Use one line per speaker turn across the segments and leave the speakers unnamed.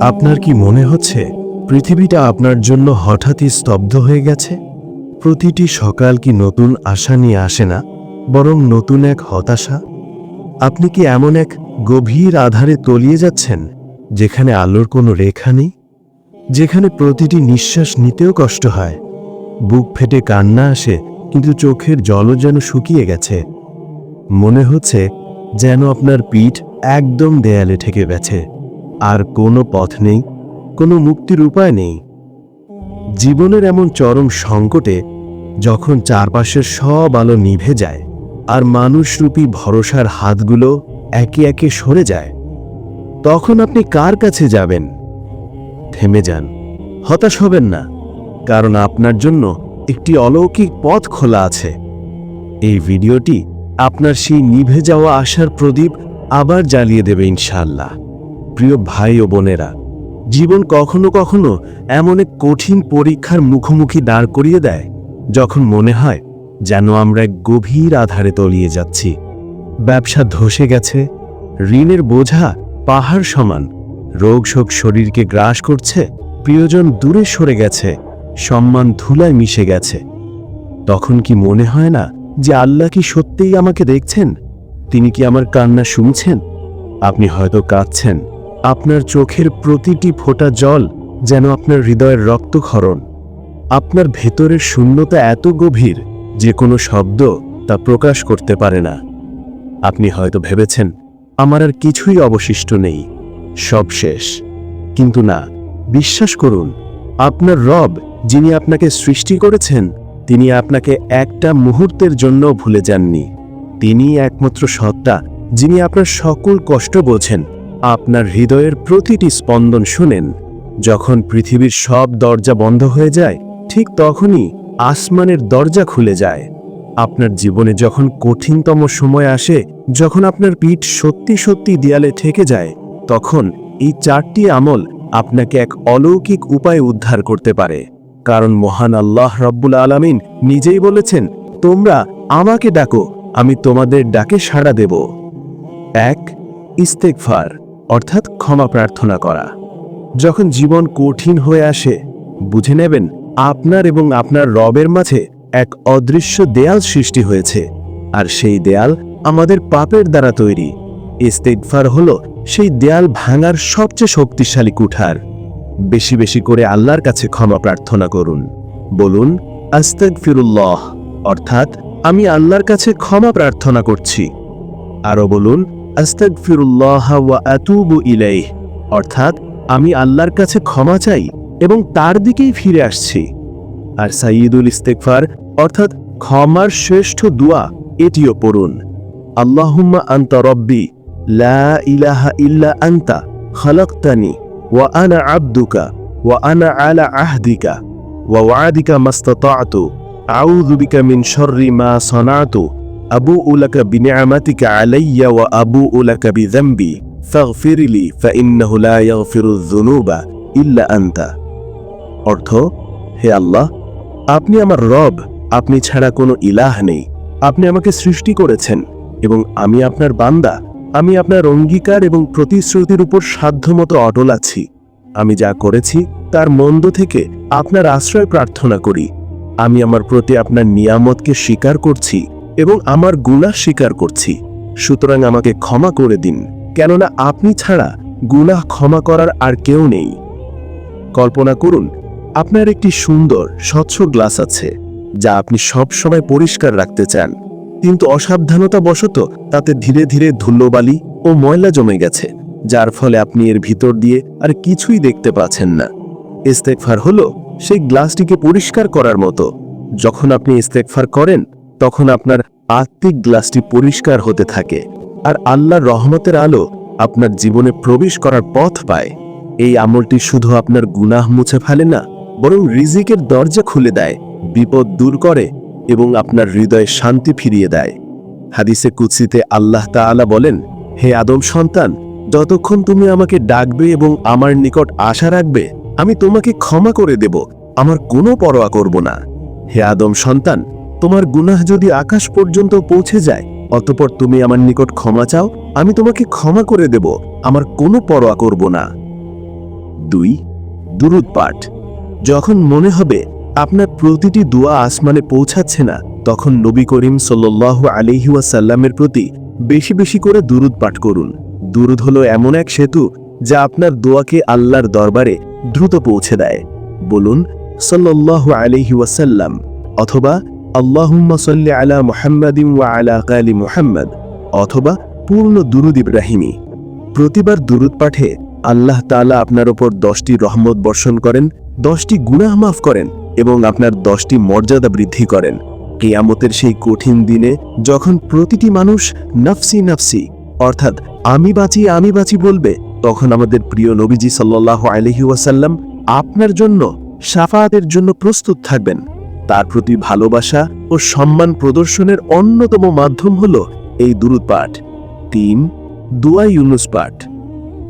আপনার কি মনে হচ্ছে পৃথিবীটা আপনার জন্য হঠাৎই স্তব্ধ হয়ে গেছে? প্রতিটি সকাল কি নতুন আশা নিয়ে আসে না, বরং নতুন এক হতাশা? আপনি কি এমন এক গভীর আধারে তলিয়ে যাচ্ছেন, যেখানে আলোর কোনো রেখা নেই? যেখানে প্রতিটি নিঃশ্বাস নিতেও কষ্ট হয়। বুক ফেটে কান্না আসে, কিন্তু চোখের জলও যেন শুকিয়ে গেছে। মনে হচ্ছে যেন আপনার পিঠ একদম দেয়ালে ঠেকে গেছে। আর কোনো পথ নেই, কোনো মুক্তির উপায় নেই। জীবনের এমন চরম সংকটে যখন চারপাশের সব আলো নিভে যায় আর মানুষরূপী ভরসার হাতগুলো একে একে সরে যায়, তখন আপনি কার কাছে যাবেন? থেমে যান, হতাশ হবেন না, কারণ আপনার জন্য একটি অলৌকিক পথ খোলা আছে। এই ভিডিওটি আপনার সেই নিভে যাওয়া আশার প্রদীপ আবার জ্বালিয়ে দেবে ইনশাআল্লাহ। প্রিয় ভাই ও বোনেরা, জীবন কখনো কখনো এমন এক কঠিন পরীক্ষার মুখোমুখি দাঁড় করিয়ে দেয়, যখন মনে হয় যেন আমরা এক গভীর আধারে তলিয়ে যাচ্ছি। ব্যবসা ধসে গেছে, ঋণের বোঝা পাহাড় সমান, রোগ শোক শরীরকে গ্রাস করছে, প্রিয়জন দূরে সরে গেছে, সম্মান ধুলায় মিশে গেছে। তখন কি মনে হয় না যে আল্লাহ কি সত্যিই আমাকে দেখছেন? তিনি কি আমার কান্না শুনছেন? আপনি হয়তো কাঁদছেন। আপনার চোখের প্রতিটি ফোঁটা জল যেন আপনার হৃদয়ের রক্তক্ষরণ। আপনার ভেতরের শূন্যতা এত গভীর যে কোনো শব্দ তা প্রকাশ করতে পারে না। আপনি হয়তো ভেবেছেন, আমার আর কিছুই অবশিষ্ট নেই। সব শেষ। কিন্তু না, বিশ্বাস করুন, আপনার রব যিনি আপনাকে সৃষ্টি করেছেন, তিনি আপনাকে একটা মুহূর্তের জন্য ভুলে যাননি। তিনি একমাত্র সত্তা, যিনি আপনার সকল কষ্ট বোঝেন, আপনার হৃদয়ের প্রতিটি স্পন্দন শুনেন। যখন পৃথিবীর সব দরজা বন্ধ হয়ে যায়, ঠিক তখনই আসমানের দরজা খুলে যায়। আপনার জীবনে যখন কঠিনতম সময় আসে, যখন আপনার পিঠ সত্যি সত্যি দেয়ালে ঠেকে যায়, তখন এই চারটি আমল আপনাকে এক অলৌকিক উপায়ে উদ্ধার করতে পারে। কারণ মহান আল্লাহ রব্বুল আলামিন নিজেই বলেছেন, তোমরা আমাকে ডাকো আমি তোমাদের ডাকে সাড়া দেব। এক ইস্তেকফার অর্থাৎ ক্ষমা প্রার্থনা করা। যখন জীবন কঠিন হয়ে আসে, বুঝে নেবেন, আপনার এবং আপনার রবের মাঝে এক অদৃশ্য দেয়াল সৃষ্টি হয়েছে। আর সেই দেয়াল আমাদের পাপের দ্বারা তৈরি। ইস্তেকফার হল সেই দেয়াল ভাঙার সবচেয়ে শক্তিশালী কুঠার। বেশি বেশি করে আল্লাহর কাছে ক্ষমা প্রার্থনা করুন। বলুন আস্তাক ফিরুল্লাহ অর্থাৎ আমি আল্লাহর কাছে ক্ষমা প্রার্থনা করছি। আরও বলুন আস্তাক ফিরুল্লাহ ওয়া আতুবু ইলাইহ। অর্থাৎ, আমি আল্লাহর কাছে ক্ষমা চাই এবং তার দিকেই ফিরে আসছি। আর সাইয়দুল ইস্তেকফার অর্থাৎ ক্ষমার শ্রেষ্ঠ দোয়া, এটিও পড়ুন। আল্লাহুম্মা আন্তা রব্বি, লা ইলাহা ইল্লা আন্তা, খালাক্তানি, ওয়া আনা আব্দুকা, ওয়া আনা আলা আহদিকা, ওয়া ওয়াদিকা মাস্তাতাতু। আউযু বিকা মিন শাররি মা সানাতু আবুউ লাকা বিনিআমাতিকা আলাইয়া ওয়া আবুউ লাকা বিযামবি ফাগফির লি ফাইন্নাহু লা ইয়াগফিরুয যুনুবা ইল্লা আনতা। অর্থ, হে আল্লাহ, আপনি আমার রব, আপনি ছাড়া কোনো ইলাহ নেই। আপনি আমাকে সৃষ্টি করেছেন এবং আমি আপনার বান্দা। আমি আপনার অঙ্গীকার এবং প্রতিশ্রুতির উপর সাধ্যমতো অটল আছি। আমি যা করেছি, তার মন্দ থেকে আপনার আশ্রয় প্রার্থনা করি। আমি আমার প্রতি আপনার নিয়ামতকে স্বীকার করছি এবং আমার গুনাহ স্বীকার করছি। সুতরাং আমাকে ক্ষমা করে দিন, কেননা আপনি ছাড়া গুনাহ ক্ষমা করার আর কেউ নেই। কল্পনা করুন, আপনার একটি সুন্দর, স্বচ্ছ গ্লাস আছে, যা আপনি সব সময় পরিষ্কার রাখতে চান। কিন্তু অসাবধানতা বশত তাতে ধীরে ধীরে ধুলোবালি ও ময়লা জমে গেছে, যার ফলে আপনি এর ভিতর দিয়ে আর কিছুই দেখতে পাচ্ছেন না। ইস্তেকফার হলো সেই গ্লাসটিকে পরিষ্কার করার মতো। যখন আপনি ইস্তেকফার করেন, তখন আপনার আত্মিক গ্লাসটি পরিষ্কার হতে থাকে আর আল্লাহর রহমতের আলো আপনার জীবনে প্রবেশ করার পথ পায়। এই আমলটি শুধু আপনার গুনাহ মুছে ফেলে না, বরং রিজিকের দরজা খুলে দেয়, বিপদ দূর করে এবং আপনার হৃদয়ে শান্তি ফিরিয়ে দেয়। হাদিসে কুৎসিতে আল্লাহ তাআলা বলেন, হে আদম সন্তান, যতক্ষণ তুমি আমাকে ডাকবে এবং আমার নিকট আশা রাখবে আমি তোমাকে ক্ষমা করে দেব, আমার কোনো পরোয়া করব না। হে আদম সন্তান, তোমার গুনাহ যদি আকাশ পর্যন্ত পৌঁছে যায়, অতপর তুমি আমার নিকট ক্ষমা চাও, আমি তোমাকে ক্ষমা করে দেব, আমার কোনো পরোয়া করব না। দুই, দুরুদ পাঠ। যখন মনে হবে আপনার প্রতিটি দোয়া আসমানে পৌঁছাচ্ছে না, তখন নবী করিম সাল্লাহ আলিহাসাল্লামের প্রতি বেশি বেশি করে দুরুদ পাঠ করুন। দুরুদ হলো এমন এক সেতু যা আপনার দোয়াকে আল্লাহর দরবারে দ্রুত পৌঁছে দেয়। বলুন সাল্লাহ আলহি ওয়াসাল্লাম, অথবা আল্লাহুম্মা সাল্লি আলা মুহাম্মাদিন ওয়া আলা আলি মুহাম্মদ, অথবা পূর্ণ দুরুদ ইব্রাহিমী। প্রতিবার দুরুদ পাঠে আল্লাহ তাআলা আপনার ওপর দশটি রহমত বর্ষণ করেন, দশটি গুনাহ মাফ করেন এবং আপনার দশটি মর্যাদা বৃদ্ধি করেন। কেয়ামতের সেই কঠিন দিনে যখন প্রতিটি মানুষ নফসি নফসি, অর্থাৎ আমি বাঁচি আমি বাঁচি বলবে তখন আমাদের প্রিয় নবীজি সাল্লাহ আলহি ওয়াসাল্লাম আপনার জন্য সাফায়াতের জন্য প্রস্তুত থাকবেন। তার প্রতি ভালোবাসা ও সম্মান প্রদর্শনের অন্যতম মাধ্যম হল এই দুরুদ পাঠ। তিন, দুয়া ইউনুস পাঠ।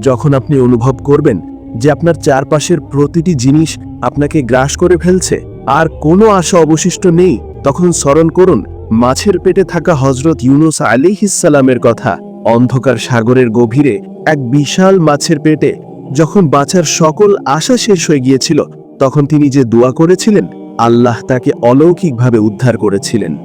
যখন আপনি অনুভব করবেন যে আপনার চারপাশের প্রতিটি জিনিস আপনাকে গ্রাস করে ফেলছে, আর কোনো আশা অবশিষ্ট নেই, তখন স্মরণ করুন, মাছের পেটে থাকা হজরত ইউনুস আলিহিসালামের কথা। অন্ধকার সাগরের গভীরে এক বিশাল মাছের পেটে যখন বাঁচার সকল আশা শেষ হয়ে গিয়েছিল, তখন তিনি যে দোয়া করেছিলেন, আল্লাহ তাকে অলৌকিকভাবে উদ্ধার করেছিলেন।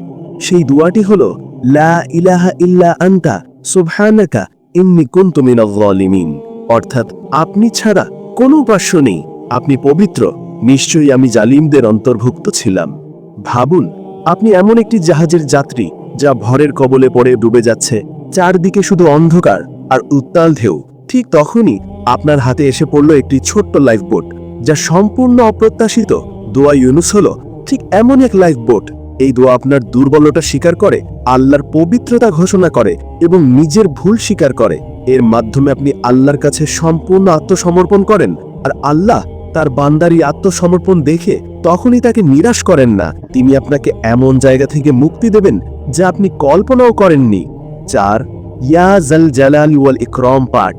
সেই দোয়াটি হল, লা ইলাহা ইল্লা আন্তা, সুবহানাকা ইন্নি কুনতু মিনাল যালিমিন। অর্থাৎ, আপনি ছাড়া কোনো উপাস্য নেই। আপনি পবিত্র, নিশ্চয়ই আমি জালিমদের অন্তর্ভুক্ত ছিলাম। ভাবুন, আপনি এমন একটি জাহাজের যাত্রী, যা ভরের কবলে পড়ে ডুবে যাচ্ছে চারদিকে শুধু অন্ধকার আর উত্তাল ঢেউ। ঠিক তখনই আপনার হাতে এসে পড়ল একটি ছোট্ট লাইফবোট যা সম্পূর্ণ অপ্রত্যাশিত। দোয়া ইউনুস হল ঠিক এমন এক লাইফবোট এই দোয়া আপনার দুর্বলতা স্বীকার করে, আল্লাহর পবিত্রতা ঘোষণা করে এবং নিজের ভুল স্বীকার করে। এর মাধ্যমে আপনি আল্লাহর কাছে সম্পূর্ণ আত্মসমর্পণ করেন আর আল্লাহ তার বান্দারি আত্মসমর্পণ দেখে তখনই তাকে নিরাশ করেন না। তিনি আপনাকে এমন জায়গা থেকে মুক্তি দেবেন যা আপনি কল্পনাও করেননি। চার, ইয়া জাল জালাল ওয়াল ইকরম পাঠ।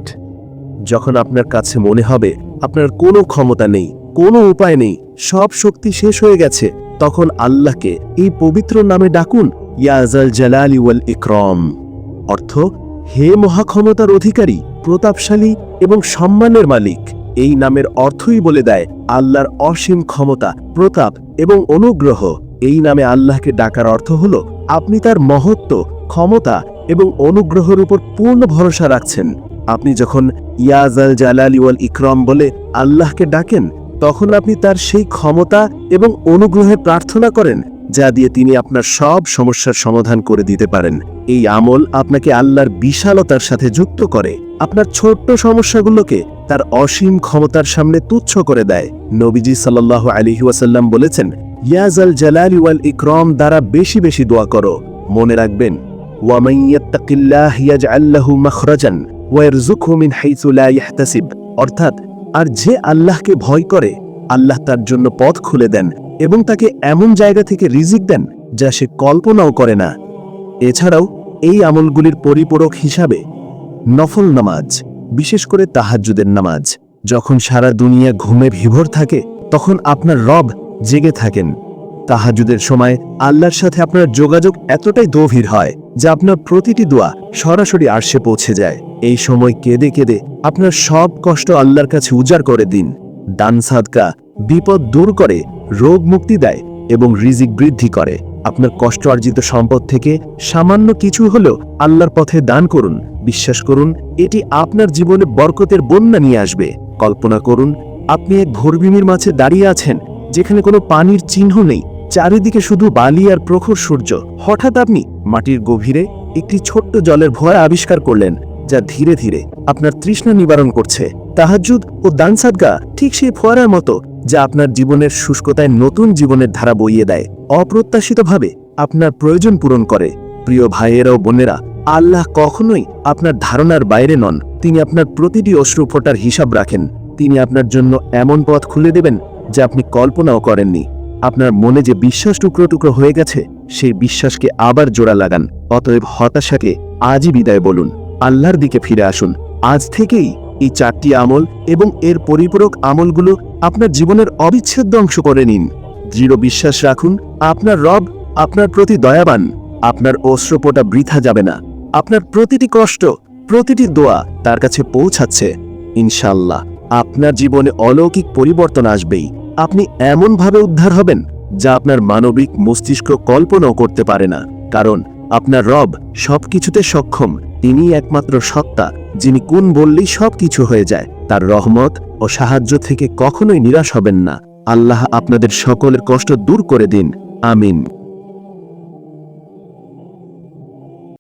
যখন আপনার কাছে মনে হবে আপনার কোনো ক্ষমতা নেই, কোনো উপায় নেই, সব শক্তি শেষ হয়ে গেছে, তখন আল্লাহকে এই পবিত্র নামে ডাকুন ইয়াজাল জালালি ওয়াল ইকরম। অর্থ, হে মহাক্ষমতার অধিকারী, প্রতাপশালী এবং সম্মানের মালিক, এই নামের অর্থই বলে দেয় আল্লাহর অসীম ক্ষমতা, প্রতাপ এবং অনুগ্রহ। এই নামে আল্লাহকে ডাকার অর্থ হল, আপনি তার মহত্ব, ক্ষমতা এবং অনুগ্রহের উপর পূর্ণ ভরসা রাখছেন। আপনি যখন ইয়াজাল জালালি ওয়াল ইকরম বলে আল্লাহকে ডাকেন, তখন আপনি তার সেই ক্ষমতা এবং অনুগ্রহে প্রার্থনা করেন, যা দিয়ে তিনি আপনার সব সমস্যার সমাধান করে দিতে পারেন। এই আমল আপনাকে আল্লাহর বিশালতার সাথে যুক্ত করে, আপনার ছোট্ট সমস্যাগুলোকে তার অসীম ক্ষমতার সামনে তুচ্ছ করে দেয়। নবীজি সাল্লাহ আলিহি ওয়াসাল্লাম বলেছেন ইয়াজাল জালালি ওয়াল ইকরম দ্বারা বেশি বেশি দোয়া করো। মনে রাখবেন ওয়ামান ইয়াত্তাকিল্লাহ ইয়াজআল লাহু মাখরাজান ওয়ারযুকহু মিন হাইসু লা ইয়াহতাসিব অর্থাৎ, আর যে আল্লাহকে ভয় করে, আল্লাহ তার জন্য পথ খুলে দেন এবং তাকে এমন জায়গা থেকে রিজিক দেন যা সে কল্পনাও করে না। এছাড়াও, এই আমলগুলির পরিপূরক হিসাবে নফল নামাজ, বিশেষ করে তাহাজ্জুদের নামাজ, যখন সারা দুনিয়া ঘুমে বিভোর থাকে, তখন আপনার রব জেগে থাকেন। তাহাজুদের সময় আল্লাহর সাথে আপনার যোগাযোগ এতটাই গভীর হয় যা আপনার প্রতিটি দোয়া সরাসরি আর্শে পৌঁছে যায়। এই সময় কেঁদে কেঁদে আপনার সব কষ্ট আল্লাহর কাছে উজাড় করে দিন। দান সাদকা বিপদ দূর করে, রোগ মুক্তি দেয় এবং রিজিক বৃদ্ধি করে। আপনার কষ্ট অর্জিত সম্পদ থেকে সামান্য কিছু হলেও আল্লাহর পথে দান করুন। বিশ্বাস করুন, এটি আপনার জীবনে বরকতের বন্যা নিয়ে আসবে। কল্পনা করুন, আপনি এক ভোরভূমির মাঝে দাঁড়িয়ে আছেন, যেখানে কোনো পানির চিহ্ন নেই। চারিদিকে শুধু বালি আর প্রখর সূর্য। হঠাৎ আপনি মাটির গভীরে একটি ছোট্ট জলের ভয় আবিষ্কার করলেন, যা ধীরে ধীরে আপনার তৃষ্ণা নিবারণ করছে। তাহাজুদ ও দানসাদগা ঠিক সেই ফোয়ারার মতো, যা আপনার জীবনের শুষ্কতায় নতুন জীবনের ধারা বইয়ে দেয়। অপ্রত্যাশিতভাবে আপনার প্রয়োজন পূরণ করে। প্রিয় ভাইয়েরা ও বোনেরা, আল্লাহ কখনোই আপনার ধারণার বাইরে নন। তিনি আপনার প্রতিটি অশ্রু ফোটার হিসাব রাখেন। তিনি আপনার জন্য এমন পথ খুলে দেবেন, যা আপনি কল্পনাও করেননি। আপনার মনে যে বিশ্বাস টুকরো টুকরো হয়ে গেছে, সেই বিশ্বাসকে আবার জোড়া লাগান। অতএব হতাশাকে আজই বিদায় বলুন। আল্লাহর দিকে ফিরে আসুন। আজ থেকেই এই চারটি আমল এবং এর পরিপূরক আমলগুলো আপনার জীবনের অবিচ্ছেদ্য অংশ করে নিন। দৃঢ় বিশ্বাস রাখুন, আপনার রব আপনার প্রতি দয়াবান। আপনার অশ্রপোটা বৃথা যাবে না। আপনার প্রতিটি কষ্ট, প্রতিটি দোয়া তার কাছে পৌঁছাচ্ছে। ইনশাল্লাহ আপনার জীবনে অলৌকিক পরিবর্তন আসবেই। আপনি এমনভাবে উদ্ধার হবেন যা আপনার মানবিক মস্তিষ্ক কল্পনাও করতে পারে না। কারণ আপনার রব সবকিছুতে সক্ষম তিনি একমাত্র সত্তা, যিনি কোন বললেই সব কিছু হয়ে যায়। তার রহমত ও সাহায্য থেকে কখনোই নিরাশ হবেন না। আল্লাহ আপনাদের সকলের কষ্ট দূর করে দিন। আমিন।